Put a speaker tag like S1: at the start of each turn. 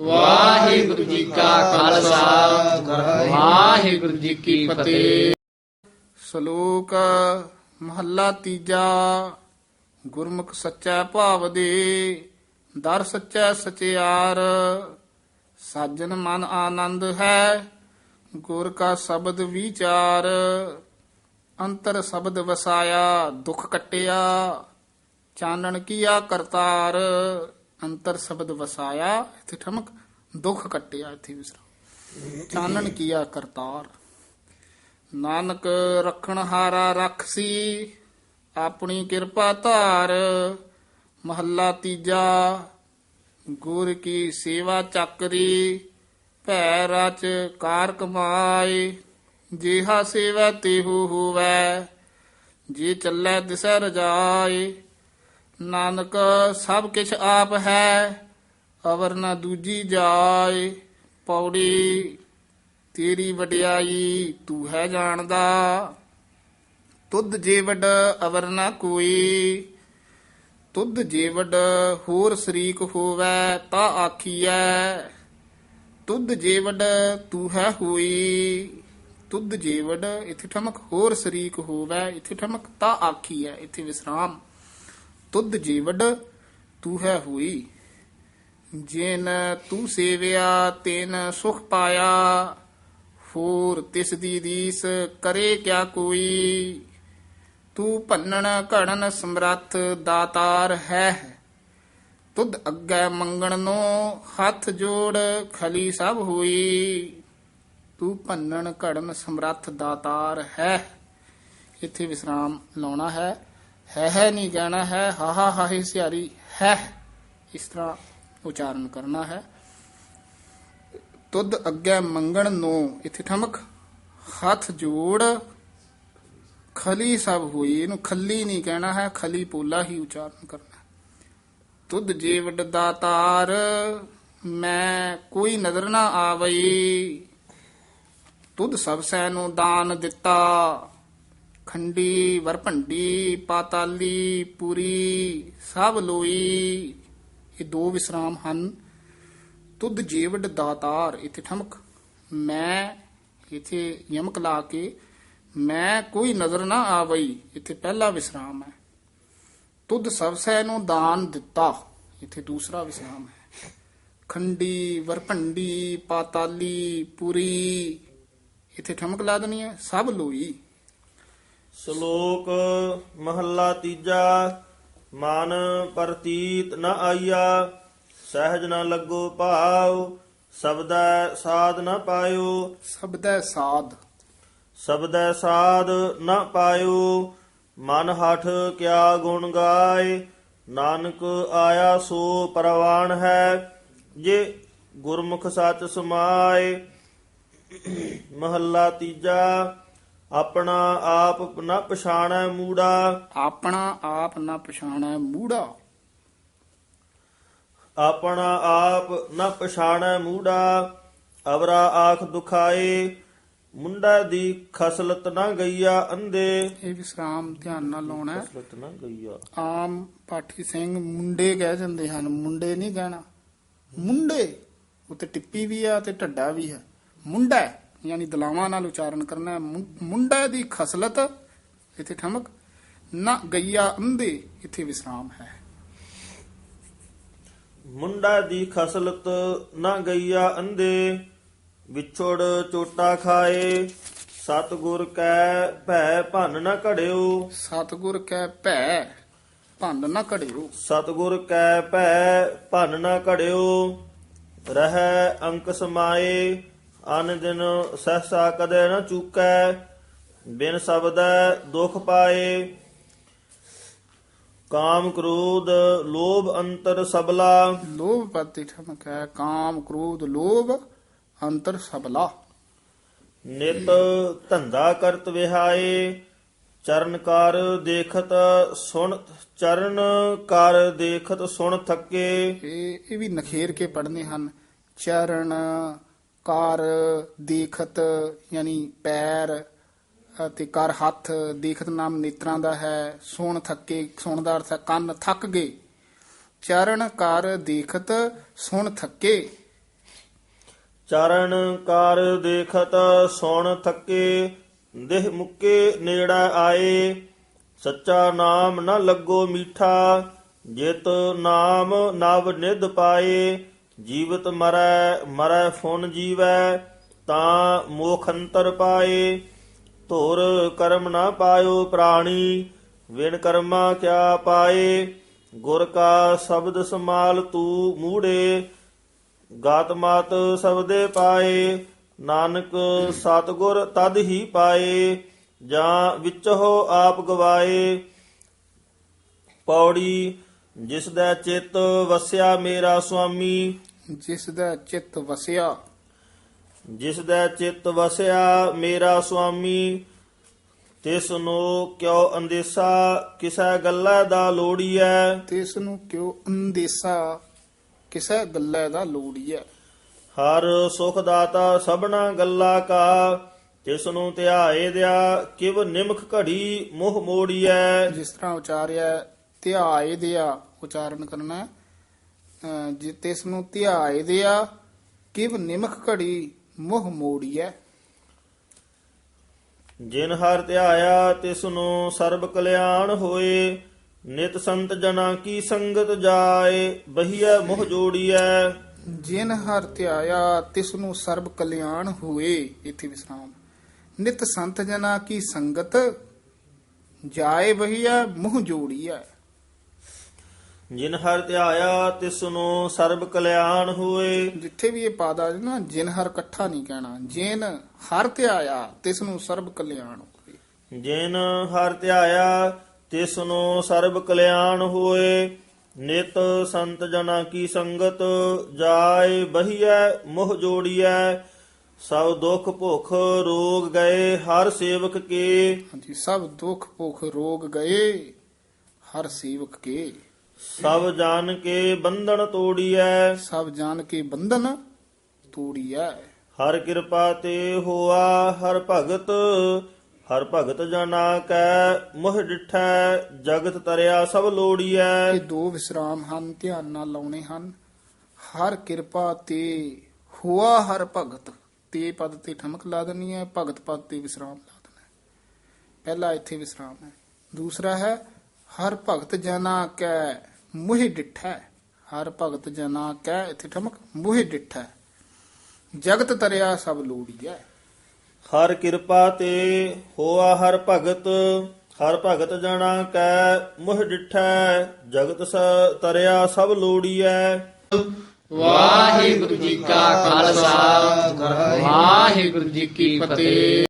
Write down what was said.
S1: ਵਾਹਿਗੁਰੂ ਜੀ ਕਾ ਖਾਲਸਾ। ਵਾਹਿਗੁਰੂ ਜੀ ਕੀ ਫਤਿਹ।
S2: ਸ਼ਲੋਕ ਮਹੱਲਾ ਤੀਜਾ। ਗੁਰਮੁਖ ਸੱਚਾ ਭਾਵ ਦੇ, ਦਰ ਸੱਚਾ ਸਚਿਆਰ। ਸਾਜਨ ਮਨ ਆਨੰਦ ਹੈ, ਗੁਰ ਕਾ ਸ਼ਬਦ ਵਿਚਾਰ। ਅੰਤਰ ਸ਼ਬਦ ਵਸਾਇਆ, ਦੁਖ ਕਟਿਆ, ਚਾਨਣ ਕੀਆ ਕਰਤਾਰ। ਅੰਤਰ ਸ਼ਬਦ ਵਸਾਇਆ, ਇੱਥੇ ਠਮਕ, ਦੁੱਖ ਕਟਿਆ, ਇੱਥੇ ਵਿਸਰਾਮ। ਚਾਨਣ ਕੀਆ ਕਰਤਾਰ। ਨਾਨਕ ਰਖਣ ਹਾਰਾ ਰਖਸੀ, ਆਪਣੀ ਕਿਰਪਾ ਧਾਰ। ਮਹੱਲਾ ਤੀਜਾ, ਗੁਰ ਕੀ ਸੇਵਾ ਚੱਕਰੀ। ਭੈ ਰਚ ਕਾਰ ਕਮਾਏ, ਜੇਹਾ ਸੇਵਾ ਤਿਹੂ ਹੋਵੈ, ਜੇ ਚੱਲੈ ਦਿਸੈ ਰਜਾਏ। ਨਾਨਕ ਸਭ ਕਿਛ ਆਪ ਹੈ, ਅਵਰ ਨਾ ਦੂਜੀ ਜਾਏ। ਪੌੜੀ, ਤੇਰੀ ਵਡਿਆਈ ਤੂੰ ਹੈ ਜਾਣਦਾ। ਤੁਧ ਜੇ ਅਵਰ ਨਾ ਕੋਈ। ਤੁਧ ਜੇ ਵਡ ਹੋਰ ਸ਼ਰੀਕ ਹੋਵੈ, ਤਾ ਆਖੀਐ, ਤੁਧ ਜੇ ਤੂੰ ਹੈ ਹੋਈ। ਤੁਧ ਜੇ ਇਥੇ ਠਮਕ ਹੋਰ ਸ਼ਰੀਕ ਹੋਵੈ, ਇਥੇ ਠਮਕ ਤਾ ਆਖੀਐ, ਇਥੇ ਵਿਸਰਾਮ। ਤੁਧ ਜੇ ਵਡ ਤੂੰ ਹੈ ਹੋਈ। ਜਿਨ ਤੂੰ ਸੇਵਿਆ, ਤਿਨ ਸੁਖ ਪਾਇਆ। ਹੋਰ ਤਿਸ ਦੀ ਰੀਸ ਕਰੇ ਕਿਆ ਕੋਈ। ਤੂੰ ਭੰਨਣ ਘੜਨ ਸਮਰੱਥ ਦਾਤਾਰ ਹੈ। ਤੁਧ ਅੱਗੇ ਮੰਗਣ ਨੂੰ ਹੱਥ ਜੋੜ ਖਲੀ ਸਭ ਹੋਈ। ਤੂੰ ਭੰਨਣ ਘੜਨ ਸਮਰੱਥ ਦਾਤਾਰ ਹੈ। ਇੱਥੇ ਵਿਸਰਾਮ ਲਾਉਣਾ ਹੈ। ਹੈ ਹੈ ਨਹੀਂ ਕਹਿਣਾ ਹੈ, ਹਾ ਹਾ ਹਾਹੀ ਸਿਆਰੀ ਹੈ। ਇਸ ਤਰ੍ਹਾਂ ਉਚਾਰਨ ਕਰਨਾ ਹੈ। ਤੁਧ ਅੱਗੇ ਮੰਗਣ ਨੂੰ, ਇੱਥੇ ਠਮਕ। ਹੱਥ ਜੋੜ, ਖਲੀ ਸਭ ਹੋਈ, ਇਹਨੂੰ ਖੱਲੀ ਨਹੀਂ ਕਹਿਣਾ ਹੈ, ਖਲੀ ਪੋਲਾ ਹੀ ਉਚਾਰਨ ਕਰਨਾ। ਤੁਧ ਜੇ ਦਾਤਾਰ ਮੈਂ ਕੋਈ ਨਜ਼ਰ ਨਾ ਆਵਈ। ਤੁਧ ਸਭ ਸੈ ਨੂੰ ਦਾਨ ਦਿੱਤਾ। ਖੰਡੀ, ਵਰਭੰਡੀ, ਪਾਤਾਲੀ, ਪੁਰੀ, ਸਭ ਲੋਈ। ਇਹ ਦੋ ਵਿਸਰਾਮ ਹਨ। ਤੁਧ ਜੀਵਡ ਦਾਤਾਰ, ਇਥੇ ਠਮਕ। ਮੈਂ ਇਥੇ ਯਮਕ ਲਾ ਕੇ, ਮੈਂ ਕੋਈ ਨਜ਼ਰ ਨਾ ਆਵਈ, ਇਥੇ ਪਹਿਲਾ ਵਿਸਰਾਮ ਹੈ। ਤੁਧ ਸਭਸੈ ਨੂੰ ਦਾਨ ਦਿੱਤਾ, ਇਥੇ ਦੂਸਰਾ ਵਿਸਰਾਮ ਹੈ। ਖੰਡੀ ਵਰਪੰਡੀ ਪਾਤਾਲੀ, ਪੁਰੀ, ਇਥੇ ਠਮਕ ਲਾ ਦੇਣੀ ਹੈ, ਸਭ ਲੋਈ।
S3: ਸ਼ਲੋਕ ਮਹੱਲਾ ਤੀਜਾ ਮਨ ਪ੍ਰਤੀਤ ਨ ਆਈਆ ਸਹਿਜ ਨ ਲੱਗੋ ਭਾਉ ਸਬਦੈ ਸਾਧ ਨ ਪਾਇਓ।
S2: ਸਬਦੈ ਸਾਧ।
S3: ਸਬਦੈ ਸਾਧ ਨ ਪਾਇਓ ਮਨ ਹਠ ਕਿਆ ਗੁਣ ਗਾਏ ਨਾਨਕ ਆਇਆ ਸੋ ਪਰਵਾਨ ਹੈ ਜੇ ਗੁਰਮੁਖ ਸੱਚ ਸਮਾਏ। ਮਹੱਲਾ ਤੀਜਾ ਆਪਣਾ ਆਪ ਨ ਪਛਾਣੈ ਮੂੜਾ।
S2: ਆਪਣਾ ਆਪ ਨਾ ਪਛਾਣੈ ਮੂੜਾ।
S3: ਆਪਣਾ ਆਪ ਨ ਪਛਾਣੈ ਮੂੜਾ। ਅਵਰਾ ਆਖ ਦੁਖਾਏ ਮੁੰਡਾ ਦੀ ਖਸਲਤ ਨਾ ਗਈਆ ਅੰਦੇ
S2: ਇਹ ਵਿਸਰਾਮ ਧਿਆਨ ਨਾਲ ਲਾਉਣਾ। ਹੈ।
S3: ਖਸਲਤ ਨਾ ਗਈਆ।
S2: ਆਮ ਪਾਠੀ ਸਿੰਘ ਮੁੰਡੇ ਕਹਿ ਜਾਂਦੇ ਹਨ ਮੁੰਡੇ ਨਹੀਂ ਕਹਿਣਾ। ਮੁੰਡੇ ਉੱਤੇ ਟਿੱਪੀ ਵੀ ਆ ਤੇ ਢੱਡਾ ਵੀ ਹੈ ਮੁੰਡਾ ਯਾਨੀ ਦਲਾਵਾਂ ਨਾਲ ਉਚਾਰਨ ਕਰਨਾ ਮੁੰਡਾ ਦੀ ਖਸਲਤ ਇੱਥੇ ਠਮਕ ਨਾ ਗਈਆ ਅੰਦੇ ਇੱਥੇ ਵਿਸਰਾਮ ਹੈ।
S3: ਮੁੰਡਾ ਦੀ ਖਸਲਤ ਨਾ ਗਈਆ ਅੰਦੇ ਵਿਛੋੜ ਚੋਟਾ ਖਾਏ। ਸਤਗੁਰ ਕੈ ਭੈ ਭੰਨ ਨਾ ਘੜਿਓ।
S2: ਸਤਿਗੁਰ ਕੈ ਭੈ ਭੰਡ ਨਾ ਘੜਿਓ।
S3: ਸਤਗੁਰ ਕੈ ਭੈ ਭੰਨ ਨਾ ਘੜਿਓ। ਰਹਿ ਅੰਕ ਸਮਾਏ ਅਨ ਦਿਨ ਸਹਸਾ ਕਦੇ ਨਾ ਚੂਕੈ ਬਿਨ ਸ਼ਬਦੈ ਦੁਖ ਪਾਏ। ਕਾਮ ਕ੍ਰੋਧ ਲੋਭ ਅੰਤਰ ਸਬਲਾ।
S2: ਲੋਭ ਪਤੀ ਠਮਕ ਹੈ ਕਾਮ ਕ੍ਰੋਧ ਲੋਭ ਅੰਤਰ ਸਬਲਾ।
S3: ਨਿਤ ਧੰਦਾ ਕਰਤ ਵਿਹਾਏ ਚਰਨ ਕਰ ਦੇਖਤ ਸੁਣ ਚਰਨ ਕਰ ਦੇਖਤ ਸੁਣ ਥੱਕੇ।
S2: ਇਹ ਇਹ ਵੀ ਨਖੇਰ ਕੇ ਪੜਨੇ ਹਨ ਚਰਨ ਕਾਰ ਦੇਖਤ ਯਾਨੀ ਪੈਰ ਅਤੇ ਕਰ ਹੱਥ ਦੇਖਤ ਨਾਮ ਨੇਤਰਾਂ ਦਾ ਹੈ। ਸੁਣ ਥੱਕੇ, ਸੁਣ ਦਾ ਅਰਥ ਹੈ ਕੰਨ ਥੱਕ ਗਏ। ਚਰਨ ਕਰ ਦੇਖਤ ਸੁਣ ਥੱਕੇ।
S3: ਚਰਨ ਕਰ ਦੇਖਤ ਸੁਣ ਥੱਕੇ, ਦੇਹ ਮੁੱਕੇ ਨੇੜਾ ਆਏ। ਸੱਚਾ ਨਾਮ ਨਾ ਲੱਗੋ ਮੀਠਾ, ਜਿਤ ਨਾਮ ਨਵ ਨਿਧ ਪਾਏ। ਜੀਵਤ ਮਰੈ ਮਰੈ ਫੁਨ ਜੀਵੈ, ਤਾਂ ਮੋਖ ਅੰਤਰ ਪਾਏ। ਧੁਰ ਕਰਮ ਨਾ ਪਾਇਓ ਪ੍ਰਾਣੀ, ਵਿਣ ਕਰਮਾ ਕਿਆ ਪਾਏ। ਗੁਰ ਕਾ ਸ਼ਬਦ ਸਮਾਲ ਤੂ ਮੂੜੇ, ਗਾਤ ਮਾਤ ਸਬਦੇ ਪਾਏ। ਨਾਨਕ ਸਤਗੁਰ ਤਦ ਹੀ ਪਾਏ, ਜਾਂ ਵਿੱਚੋ ਆਪ ਗਵਾਏ। ਪੌੜੀ, ਜਿਸ ਦਾ ਚਿੱਤ ਵਸਿਆ ਮੇਰਾ ਸੁਆਮੀ
S2: ਜਿਸ ਦਾ ਚਿੱਤ ਵਸਿਆ।
S3: ਜਿਸ ਦਾ ਚਿੱਤ ਵਸਿਆ ਮੇਰਾ ਸੁਆਮੀ ਤਿਸ ਨੂੰ ਕਿਉ ਅੰਦੇਸਾ? ਕਿਸੈ ਗੱਲਾ ਦਾ ਲੋੜੀਐ?
S2: ਤਿਸ ਨੂੰ ਕਿਉ ਅੰਦੇਸਾ? ਕਿਸੇ ਗੱਲੇ ਦਾ ਲੋੜੀਐ?
S3: ਹਰ ਸੁਖ ਦਾਤਾ ਸਭਨਾ ਗੱਲਾ ਕਾ ਤਿਸ ਨੂੰ ਧਿਆਏ ਦਿਆ ਕਿਵ ਨਿਮਖ ਘੜੀ ਮੋਹ ਮੋੜੀਐ?
S2: ਜਿਸ ਤਰ੍ਹਾਂ ਉਚਾਰਿਆ ਧਿਆਏ ਦਿਆ ਉਚਾਰਨ ਕਰਨਾ। ਹੈ। ਅਹ ਜੇ ਤਿਸ ਨੂੰ ਧਿਆਏ ਦਿਆ ਕਿਵ ਨਿਮਖ ਘੜੀ ਮੁਹ ਮੋੜੀਐ?
S3: ਜਿਨ ਹਰ ਧਿਆਇਆ ਤਿਸ ਨੂੰ ਸਰਬ ਕਲਿਆਣ ਹੋਏ ਨਿਤ ਸੰਤ ਜਨਾ ਕੀ ਸੰਗਤ ਜਾਏ ਬਹੀਐ ਮੋਹ ਜੋੜੀਐ।
S2: ਜਿਨ ਹਰ ਧਿਆਇਆ ਤਿਸ ਨੂੰ ਸਰਬ ਕਲਿਆਣ ਹੋਏ ਇਥੇ ਵਿਸਰਾਮ। ਨਿਤ ਸੰਤ ਜਨਾ ਕੀ ਸੰਗਤ ਜਾਏ ਬਹੀਆ ਮੁਹ ਜੋੜੀਐ।
S3: ਜਿਨ ਹਰ ਧਿਆਇਆ ਤਿਸ ਨੂੰ ਸਰਬ ਕਲਿਆਣ ਹੋਏ।
S2: ਜਿੱਥੇ ਵੀ ਇਹ ਪਾਦ ਆ ਨਾ ਜਿਨ ਹਰ ਇਕੱਠਾ ਨਹੀਂ ਕਹਿਣਾ। ਜਿਨ ਹਰ ਧਿਆਇਆ ਤਿਸ ਨੂੰ ਸਰਬ ਕਲਿਆਣ ਹੋਏ।
S3: ਜਿਨ ਹਰ ਧਿਆਇਆ ਤਿਸ ਨੂੰ ਸਰਬ ਕਲਿਆਣ ਹੋਏ। ਨਿਤ ਸੰਤ ਜਨਾ ਕੀ ਸੰਗਤ ਜਾਏ ਬਹੀਐ ਮੋਹ ਜੋੜੀਐ। ਸਭ ਦੁੱਖ ਭੁਖ ਰੋਗ ਗਏ ਹਰ ਸੇਵਕ ਕੇ।
S2: ਹਾਂਜੀ ਸਭ ਦੁੱਖ ਭੁਖ ਰੋਗ ਗਏ ਹਰ ਸੇਵਕ ਕੇ।
S3: ਸਭ ਜਾਣ ਕੇ ਬੰਧਨ ਤੋੜੀਐ।
S2: ਸਭ ਜਾਣ ਕੇ ਬੰਧਨ ਤੋੜੀਐ।
S3: ਹਰ ਕਿਰਪਾ ਤੇ ਹੋਆ ਹਰ ਭਗਤ ਹਰ ਭਗਤ ਜਨਾ ਕੈ ਮੋਹ ਡਿਠੈ ਜਗਤ ਤਰਿਆ ਸਭ ਲੋੜੀਐ।
S2: ਇਹ ਦੋ ਵਿਸਰਾਮ ਹਨ ਧਿਆਨ ਨਾਲ ਲਾਉਣੇ ਹਨ। ਹਰ ਕਿਰਪਾ ਤੇ ਹੁਆ ਹਰ ਭਗਤ ਤੇ ਪਦ ਤੇ ਠਮਕ ਲਾ ਦੇਣੀ ਹੈ ਭਗਤ ਪਦ ਤੇ ਵਿਸਰਾਮ ਲਾ ਦੇਣਾ ਪਹਿਲਾ ਇੱਥੇ ਵਿਸਰਾਮ ਹੈ ਦੂਸਰਾ ਹੈ ਹਰ ਭਗਤ ਜਨਾ ਕੈ ਮੁਹਿ ਡਿਠੈ। ਹਰ ਭਗਤ ਜਨਾ ਕੈ ਇੱਥੇ ਠਮਕ ਮੁਹਿ ਡਿਠੈ। ਜਗਤ ਤਰਿਆ ਸਭ ਲੋੜੀਐ।
S3: ਹਰ ਕਿਰਪਾ ਤੇ ਹੋਆ ਹਰ ਭਗਤ ਹਰ ਭਗਤ ਜਣਾ ਕੈ ਮੁਹ ਡਿਠੈ। ਜਗਤ ਸ ਤਰਿਆ ਸਭ ਲੋੜੀਐ।
S1: ਵਾਹਿਗੁਰੂ ਜੀ ਕਾ ਖਾਲਸਾ ਵਾਹਿਗੁਰੂ ਜੀ ਕੀ ਫਤਿਹ।